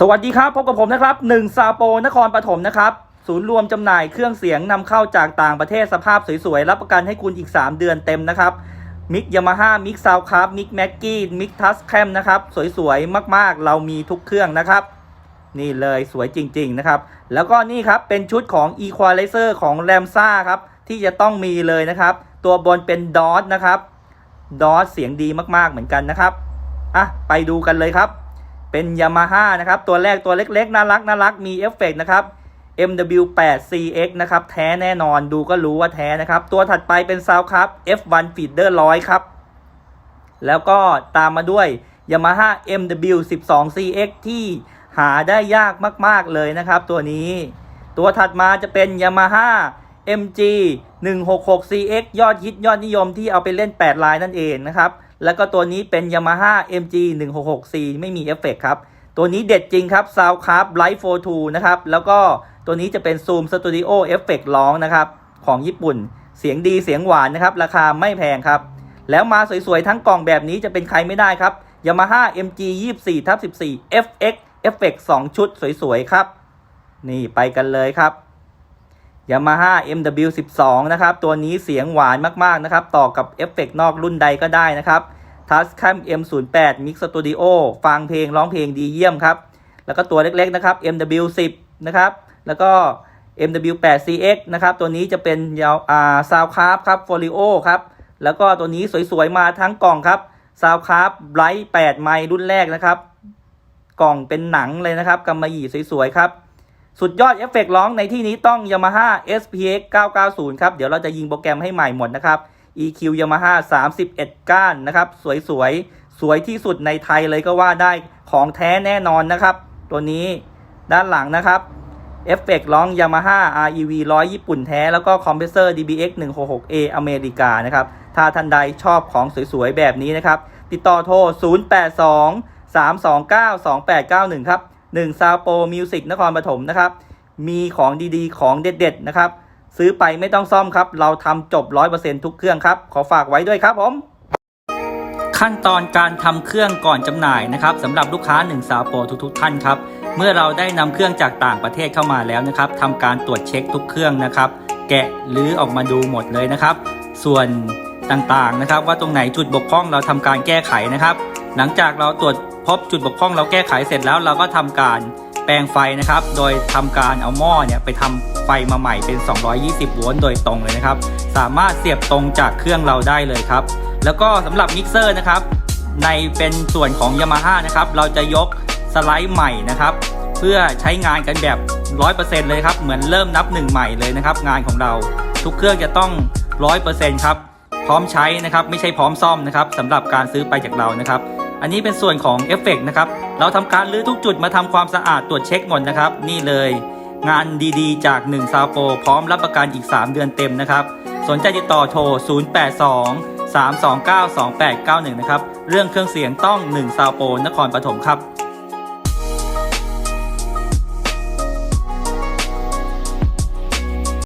สวัสดีครับ พบกับผมนะครับหนึ่งซาโปนครปฐมนะครับ ศูนย์รวมจำหน่ายเครื่องเสียงนำเข้าจากต่างประเทศสภาพสวยๆ รับประกันให้คุณอีก 3 เดือนเต็มนะครับ มิกยามาฮ่ามิกซาวคาร์มิกแม็กกี้มิกทัสแคมนะครับ สวยๆ มากๆ เรามีทุกเครื่องนะครับ นี่เลยสวยจริงๆ นะครับ แล้วก็นี่ครับ เป็นชุดของ Equalizer ของ r a m s a ครับ ที่จะต้องมีเลยนะครับ ตัวบนเป็นดอ t นะครับดอ t เสียงดีมากๆเหมือนกันนะครับอะไปดูกันเลยครับ เป็น Yamaha นะครับ ตัวแรกตัวเล็กๆ น่ารักน่ารักมีเอฟเฟกต์นะครับ MW8CX นะครับ แท้แน่นอนดูก็รู้ว่าแท้นะครับ ตัวถัดไปเป็น Sound ครับ F1 Feeder 100 ครับ แล้วก็ตามมาด้วย Yamaha MW12CX ที่หาได้ยากมาก ๆ เลยนะครับ ตัวนี้ ตัวถัดมาจะเป็น Yamaha MG 166CX ยอดฮิตยอดนิยมที่เอาไปเล่น 8 ลายนั่นเองนะครับ แล้วก็ตัวนี้เป็น Yamaha MG 166C ไม่มีเอฟเฟกต์ครับ ตัวนี้เด็ดจริงครับ Soundcraft Light 42 นะครับ แล้วก็ตัวนี้จะเป็น Zoom Studio Effect ร้องนะครับ ของญี่ปุ่น เสียงดีเสียงหวานนะครับ ราคาไม่แพงครับ แล้วมาสวยๆ ทั้งกล่องแบบนี้จะเป็นใครไม่ได้ครับ Yamaha MG 24 ทับ 14 FX Effect 2 ชุดสวยๆ ครับ นี่ไปกันเลยครับ Yamaha MW12 นะครับ ตัวนี้เสียงหวานมากๆนะครับ ต่อกับเอฟเฟกต์นอกรุ่นใดก็ได้นะครับ Tascam M08 Mix Studio ฟังเพลงร้องเพลงดีเยี่ยมครับ แล้วก็ตัวเล็กๆนะครับ MW10 นะครับ แล้วก็ MW8CX นะครับ ตัวนี้จะเป็นยาวอ่า Soundcraft ครับ Folio ครับ แล้วก็ตัวนี้สวยๆ มาทั้งกล่องครับ Soundcraft Bright 8ไมล์รุ่นแรกนะครับ กล่องเป็นหนังเลยนะครับกำมะหยี่สวยๆ ครับ สุดยอดเอฟเฟกต์ร้องในที่นี้ต้อง Yamaha SPX 990 ครับ เดี๋ยวเราจะยิงโปรแกรมให้ใหม่หมดนะครับ EQ Yamaha 31 ก้านนะครับ สวยๆสวยที่สุดในไทยเลยก็ว่าได้ของแท้แน่นอนนะครับ ตัวนี้ด้านหลังนะครับเอฟเฟกต์ร้อง Yamaha REV 100 ญี่ปุ่นแท้ แล้วก็คอมเพรสเซอร์ DBX 166A อเมริกานะครับ ถ้าท่านใดชอบของสวยๆ แบบนี้นะครับ ติดต่อโทร 082 329 2891 ครับ 1ซาโปมิวสิกนครปฐมนะครับ มีของดีๆ ของเด็ดๆ นะครับ ซื้อไปไม่ต้องซ่อมครับ เราทำจบ 100%ทุกเครื่องครับ ขอฝากไว้ด้วยครับผม ขั้นตอนการทำเครื่องก่อนจำหน่ายนะครับสำหรับลูกค้า1ซาโปทุกๆ ท่านครับ เมื่อเราได้นำเครื่องจากต่างประเทศเข้ามาแล้วนะครับทำการตรวจเช็คทุกเครื่องนะครับ แกะหรือออกมาดูหมดเลยนะครับ ส่วนต่างๆนะครับ ว่าตรงไหนจุดบกพร่องเราทำการแก้ไขนะครับ หลังจากเราตรวจพบจุดบกพร่องเราแก้ไขเสร็จแล้วเราก็ทำการแปลงไฟนะครับ โดยทำการเอาหม้อเนี่ยไปทำไฟมาใหม่เป็น 220 โวลต์โดยตรงเลยนะครับ สามารถเสียบตรงจากเครื่องเราได้เลยครับ แล้วก็สำหรับมิกเซอร์นะครับ ในเป็นส่วนของ Yamaha นะครับ เราจะยกสไลด์ใหม่นะครับ เพื่อใช้งานกันแบบ 100%เลยครับ เหมือนเริ่มนับหนึ่งใหม่เลยนะครับ งานของเราทุกเครื่องจะต้อง 100%ครับ พร้อมใช้นะครับ ไม่ใช่พร้อมซ่อมนะครับสำหรับการซื้อไปจากเรานะครับ อันนี้เป็นส่วนของเอฟเฟกนะครับ เราทำการรื้อทุกจุดมาทำความสะอาดตรวจเช็คหมดนะครับ นี่เลยงานดีๆ จาก1ซาโปพร้อมรับประกันอีก 3 เดือนเต็มนะครับ สนใจติดต่อโทร 082 329 2891 นะครับ เรื่องเครื่องเสียงต้อง1ซาโปนครปฐมครับ